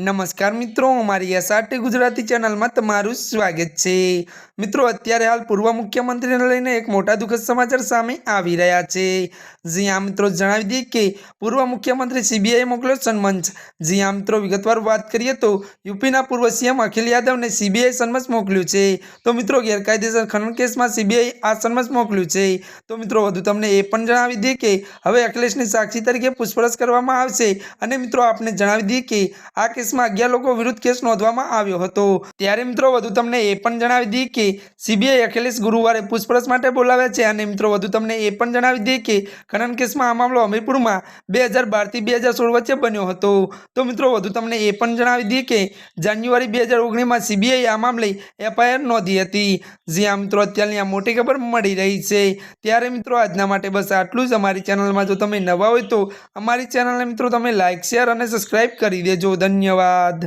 નમસ્કાર મિત્રો, અમારી એસઆરટી ગુજરાતી ચેનલમાં તમારું સ્વાગત છે. મિત્રો, અત્યારે હાલ પૂર્વ મુખ્યમંત્રીને લઈને એક મોટા દુઃખદ સમાચાર સામે આવી રહ્યા છે. જ્યાં મિત્રો, જણાવી દઈએ કે પૂર્વ મુખ્યમંત્રી સીબીઆઈ મોકલ્યો સન્મંચ. જ્યાં મિત્રો, વિગતવાર વાત કરીએ તો યુપીના પૂર્વ સીએમ અખિલ યાદવને સીબીઆઈ સન્મંચ મોકલ્યું છે. તો મિત્રો, ગેરકાયદેસર ખનન કેસમાં સીબીઆઈ આ સન્મંચ મોકલ્યું છે. તો મિત્રો, વધુ તમને એ પણ જણાવી દઈએ કે હવે અખિલેશની સાક્ષી તરીકે પૂછપરછ કરવામાં આવશે. અને મિત્રો, આપને જણાવી દઈએ કે આ કેસમાં અગિયાર લોકો વિરુદ્ધ કેસ નોંધવામાં આવ્યો હતો. ત્યારે મિત્રો વધુ તમને એ પણ જણાવી દઈએ કે સીબીઆઈ અખિલેશ ગુરુવારે પૂછપરછ માટે બોલાવ્યા છે અને મિત્રો વધુ તમને એ પણ જણાવી દઈએ કે ખનન કેસમાં આ મામલો હમીરપુરમાં બે હજાર બારથી બે હજાર સોળ વચ્ચે બન્યો હતો. તો મિત્રો વધુ તમને એ પણ જણાવી દઈએ કે જાન્યુઆરી બે હજાર ઓગણીસમાં સીબીઆઈ આ મામલે એફઆઈઆર નોંધી હતી. જ્યાં મિત્રો, અત્યારની આ મોટી ખબર મળી રહી છે. ત્યારે મિત્રો આજના માટે બસ આટલું જ. અમારી ચેનલમાં જો તમે નવા હોય તો અમારી ચેનલને મિત્રો તમે લાઇક શેર અને સબસ્ક્રાઈબ કરી દેજો. ધન્યવાદ. ধন্যবাদ